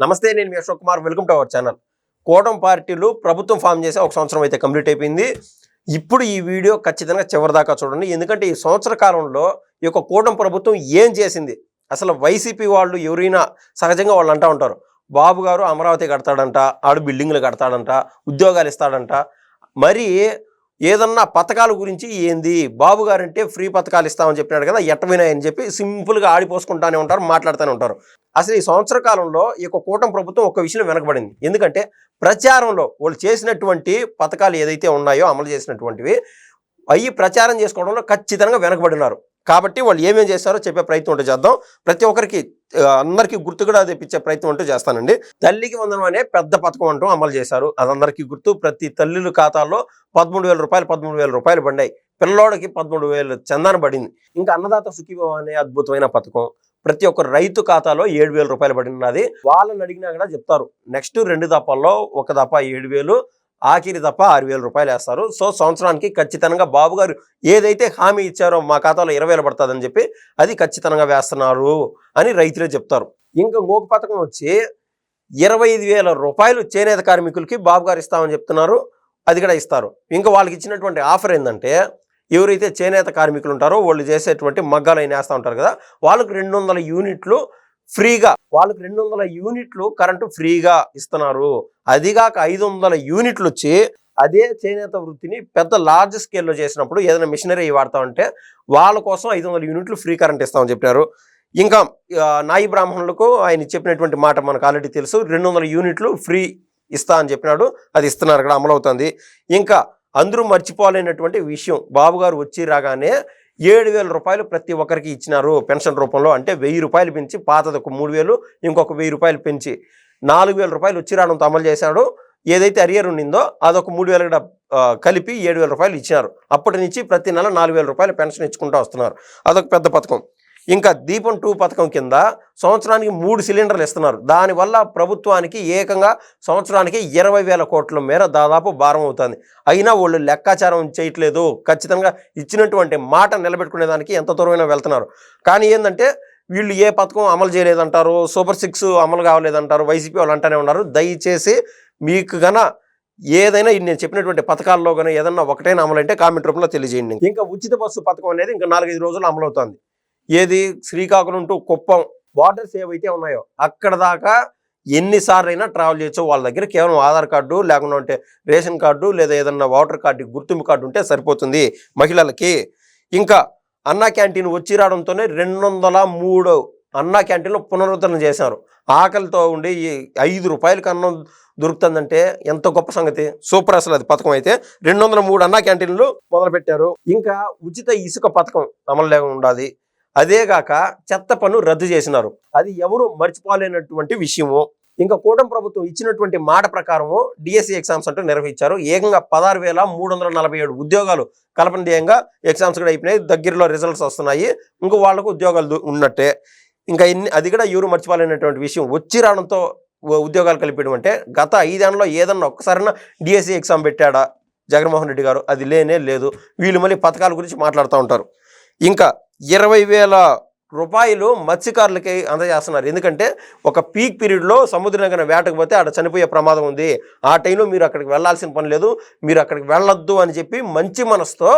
నమస్తే నేను మీ Ashok Kumar. Welcome to our channel కూటం పార్టీలు ప్రభుత్వం ఫామ్ చేసి ఒక సంవత్సరం అయితే కంప్లీట్ అయిపోయింది. ఇప్పుడు ఈ వీడియో ఖచ్చితంగా చివరిదాకా చూడండి. ఎందుకంటే ఈ సంవత్సర కాలంలో ఈ యొక్క కూటం ప్రభుత్వం ఏం చేసింది? అసలు వైసీపీ వాళ్ళు ఎవరైనా సహజంగా వాళ్ళు అంటూ ఉంటారు బాబు గారు అమరావతి కడతాడంట ఆడు బిల్డింగ్లు కడతాడంట ఉద్యోగాలు ఇస్తాడంట. మరి ఏదన్నా పథకాల గురించి ఏంది? బాబు గారంటే ఫ్రీ పథకాలు ఇస్తామని చెప్పినాడు కదా ఎట్టవినాయని చెప్పి సింపుల్గా ఆడిపోసుకుంటానే ఉంటారు మాట్లాడుతూనే ఉంటారు. అసలు ఈ సంవత్సర కాలంలో ఈ యొక్క కూటమి ప్రభుత్వం ఒక విషయం వెనకబడింది. ఎందుకంటే ప్రచారంలో వాళ్ళు చేసినటువంటి పథకాలు ఏదైతే ఉన్నాయో అమలు చేసినటువంటివి అవి ప్రచారం చేసుకోవడంలో ఖచ్చితంగా వెనకబడినారు. కాబట్టి వాళ్ళు ఏమేం చేస్తారో చెప్పే ప్రయత్నం ఉంటే చేద్దాం. ప్రతి ఒక్కరికి అందరికీ గుర్తు కూడా తెప్పించే ప్రయత్నం అంటూ చేస్తానండి. తల్లికి వందనం అనే పెద్ద పథకం అంటూ అమలు చేశారు. అది అందరికీ గుర్తు. ప్రతి తల్లుల ఖాతాల్లో పదమూడు వేల రూపాయలు పదమూడు వేల రూపాయలు పడ్డాయి పిల్లోడికి పదమూడు వేలు చందాన పడింది. ఇంకా అన్నదాత సుఖీభవ అనే అద్భుతమైన పథకం. ప్రతి ఒక్క రైతు ఖాతాలో ఏడు వేల రూపాయలు పడినది. వాళ్ళని అడిగినా కూడా చెప్తారు. నెక్స్ట్ రెండు దఫాల్లో ఒక దఫా ఏడు వేలు ఆఖరి తప్ప ఆరు వేల రూపాయలు వేస్తారు. సో సంవత్సరానికి ఖచ్చితంగా బాబు గారు ఏదైతే హామీ ఇచ్చారో మా ఖాతాలో ఇరవై వేలు పడుతుందని చెప్పి అది ఖచ్చితంగా వేస్తున్నారు అని రైతులే చెప్తారు. ఇంకా ఇంకొక పథకం వచ్చి ఇరవై ఐదు వేల రూపాయలు చేనేత కార్మికులకి బాబు గారు ఇస్తామని చెప్తున్నారు. అది కూడా ఇస్తారు. ఇంకా వాళ్ళకి ఇచ్చినటువంటి ఆఫర్ ఏంటంటే ఎవరైతే చేనేత కార్మికులు ఉంటారో వాళ్ళు చేసేటువంటి మగ్గాలు అయిన వేస్తూ ఉంటారు కదా వాళ్ళకి రెండు వందల యూనిట్లు ఫ్రీగా. వాళ్ళకి రెండు వందల యూనిట్లు కరెంటు ఫ్రీగా ఇస్తున్నారు. అదిగాక ఐదు వందల యూనిట్లు వచ్చి అదే చేనేత వృత్తిని పెద్ద లార్జ్ స్కేల్లో చేసినప్పుడు ఏదైనా మిషనరీ వాడతా ఉంటే వాళ్ళ కోసం ఐదు వందల యూనిట్లు ఫ్రీ కరెంట్ ఇస్తామని చెప్పారు ఇంకా నాయి బ్రాహ్మణులకు ఆయన చెప్పినటువంటి మాట మనకు ఆల్రెడీ తెలుసు. రెండు వందల యూనిట్లు ఫ్రీ ఇస్తా అని చెప్పినాడు. అది ఇస్తున్నారు ఇక్కడ అమలవుతుంది. ఇంకా అందరూ మర్చిపోలేనటువంటి విషయం. బాబుగారు వచ్చి రాగానే ఏడు వేల రూపాయలు ప్రతి ఒక్కరికి ఇచ్చినారు పెన్షన్ రూపంలో. అంటే వెయ్యి రూపాయలు పెంచి పాతది ఒక మూడు వేలు ఇంకొక వెయ్యి రూపాయలు పెంచి నాలుగు వేల రూపాయలు వచ్చి రావడంతో అమలు చేశాడు. ఏదైతే అరియర్ ఉండిందో అదొక మూడు వేలు కూడా కలిపి ఏడు వేల రూపాయలు ఇచ్చినారు. అప్పటి నుంచి ప్రతి నెల నాలుగు వేల రూపాయలు పెన్షన్ ఇచ్చుకుంటూ వస్తున్నారు. అదొక పెద్ద పథకం. ఇంకా దీపం టూ పథకం కింద సంవత్సరానికి మూడు సిలిండర్లు ఇస్తున్నారు. దానివల్ల ప్రభుత్వానికి ఏకంగా సంవత్సరానికి ఇరవై వేల కోట్ల మేర దాదాపు భారం అవుతుంది. అయినా వాళ్ళు లెక్కాచారం చేయట్లేదు. ఖచ్చితంగా ఇచ్చినటువంటి మాట నిలబెట్టుకునేదానికి ఎంత దూరమైనా వెళ్తున్నారు. కానీ ఏంటంటే వీళ్ళు ఏ పథకం అమలు చేయలేదంటారు. సూపర్ సిక్స్ అమలు కావలేదంటారు. వైసీపీ వాళ్ళు అంటానే ఉన్నారు. దయచేసి మీకు గన ఏదైనా నేను చెప్పినటువంటి పథకాల్లో కానీ ఏదన్నా ఒకటైనా అమలు అంటే కామెంట్ రూపంలో తెలియజేయండి. ఇంకా ఉచిత బస్సు పథకం అనేది ఇంకా నాలుగైదు రోజులు అమలవుతుంది. ఏది? శ్రీకాకుళం టు కుప్పం. బార్డర్స్ ఏవైతే ఉన్నాయో అక్కడ దాకా ఎన్నిసార్లు అయినా ట్రావెల్ చేయొచ్చు. వాళ్ళ దగ్గర కేవలం ఆధార్ కార్డు లేకుండా ఉంటే రేషన్ కార్డు లేదా ఏదన్నా ఓటర్ కార్డు గుర్తింపు కార్డు ఉంటే సరిపోతుంది మహిళలకి. ఇంకా అన్నా క్యాంటీన్ వచ్చి రావడంతోనే రెండు వందల మూడు అన్నా క్యాంటీన్లో పునరుద్ధరణ చేశారు. ఆకలితో ఉండి ఈ ఐదు రూపాయలకి అన్నం దొరుకుతుందంటే ఎంత గొప్ప సంగతి. సూపర్ అసలు అది పథకం అయితే. రెండు వందల మూడు అన్నా క్యాంటీన్లు మొదలుపెట్టారు. ఇంకా ఉచిత ఇసుక పథకం అమలు లేకుండా ఉండాలి. అదేగాక చెత్త పన్ను రద్దు చేసినారు. అది ఎవరు మర్చిపోలేనటువంటి విషయము. ఇంకా కూటమి ప్రభుత్వం ఇచ్చినటువంటి మాట ప్రకారము డిఎస్సి ఎగ్జామ్స్ అంటూ నిర్వహించారు. ఏకంగా పదహారు వేల మూడు వందల నలభై ఏడు ఉద్యోగాలు కల్పనీయంగా ఎగ్జామ్స్ కూడా అయిపోయినాయి. దగ్గరలో రిజల్ట్స్ వస్తున్నాయి. ఇంకో వాళ్ళకు ఉద్యోగాలు ఉన్నట్టే. ఇంకా ఇన్ని అది కూడా ఎవరు మర్చిపోలేనటువంటి విషయం. వచ్చి రావడంతో ఉద్యోగాలు కలిపేయడం అంటే గత ఐదేళ్ళలో ఏదన్నా ఒక్కసారైనా డిఎస్సి ఎగ్జామ్ పెట్టాడా జగన్మోహన్ రెడ్డి గారు? అది లేనే లేదు. వీళ్ళు మళ్ళీ పథకాల గురించి మాట్లాడుతూ ఉంటారు. ఇంకా ఇరవై వేల రూపాయలు మత్స్యకారులకి అందజేస్తున్నారు. ఎందుకంటే ఒక పీక్ పీరియడ్లో సముద్రం దగ్గర వేటకు పోతే అక్కడ చనిపోయే ప్రమాదం ఉంది. ఆ టైంలో మీరు అక్కడికి వెళ్ళాల్సిన పని లేదు. మీరు అక్కడికి వెళ్ళొద్దు అని చెప్పి మంచి మనసుతో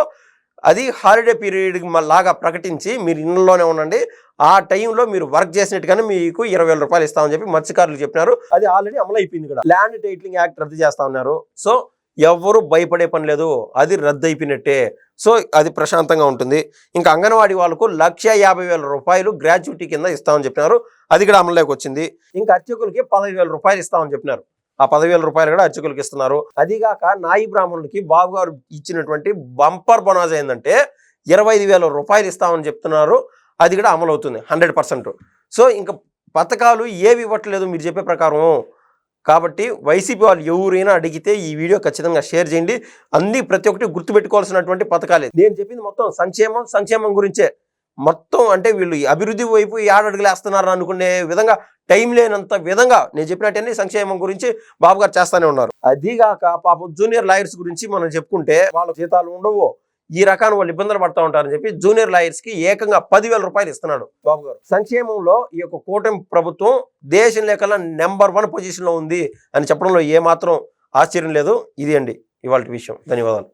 అది హాలిడే పీరియడ్ లాగా ప్రకటించి మీరు ఇళ్ళలోనే ఉండండి. ఆ టైంలో మీరు వర్క్ చేసినట్టుగానే మీకు ఇరవై వేల రూపాయలు ఇస్తామని చెప్పి మత్స్యకారులు చెప్పినారు. అది ఆల్రెడీ అమలు అయిపోయింది కూడా ల్యాండ్ టైటిలింగ్ యాక్ట్ రద్దు చేస్తా ఉన్నారు. సో ఎవ్వరూ భయపడే పని లేదు. అది రద్దు అయిపోయినట్టే సో అది ప్రశాంతంగా ఉంటుంది. ఇంకా అంగన్వాడీ వాళ్ళకు లక్ష యాభై వేల రూపాయలు గ్రాడ్యుటీ కింద ఇస్తామని చెప్పినారు. అది కూడా అమలులోకి వచ్చింది. ఇంకా అర్చకులకి పదవి వేల రూపాయలు ఇస్తామని చెప్పినారు. ఆ పదివేల రూపాయలు కూడా అర్చకులకి ఇస్తున్నారు. అదిగాక నాయి బ్రాహ్మణులకి బాబు గారు ఇచ్చినటువంటి బంపర్ బొనాజ్ ఏంటంటే ఇరవై ఐదు వేల రూపాయలు ఇస్తామని చెప్తున్నారు. అది కూడా అమలు అవుతుంది హండ్రెడ్ పర్సెంట్. సో ఇంకా పథకాలు ఏవి ఇవ్వట్లేదు మీరు చెప్పే ప్రకారం. కాబట్టి వైసీపీ వాళ్ళు ఎవరైనా అడిగితే ఈ వీడియో ఖచ్చితంగా షేర్ చేయండి. అన్ని ప్రతి ఒక్కటి గుర్తుపెట్టుకోవాల్సినటువంటి పథకాలే. నేను చెప్పింది మొత్తం సంక్షేమం సంక్షేమం గురించే. మొత్తం అంటే వీళ్ళు ఈ అభివృద్ధి వైపు ఏడడుగులేస్తున్నారు అనుకునే విధంగా టైం లేనంత విధంగా నేను చెప్పినట్టన్నీ సంక్షేమం గురించి బాబు గారు చేస్తానే ఉన్నారు. అదిగాక పాపం జూనియర్ లాయర్స్ గురించి మనం చెప్పుకుంటే వాళ్ళ జీతాలు ఉండవు. ఈ రకాన వాళ్ళు ఇబ్బందులు పడతా ఉంటారని చెప్పి జూనియర్ లాయర్స్కి ఏకంగా పదివేల రూపాయలు ఇస్తున్నాడు బాబు గారు. సంక్షేమంలో ఈ యొక్క కూటమి ప్రభుత్వం దేశం లేకల్లా నెంబర్ వన్ పొజిషన్లో ఉంది అని చెప్పడంలో ఏమాత్రం ఆశ్చర్యం లేదు. ఇది అండి ఇవాళ విషయం. ధన్యవాదాలు.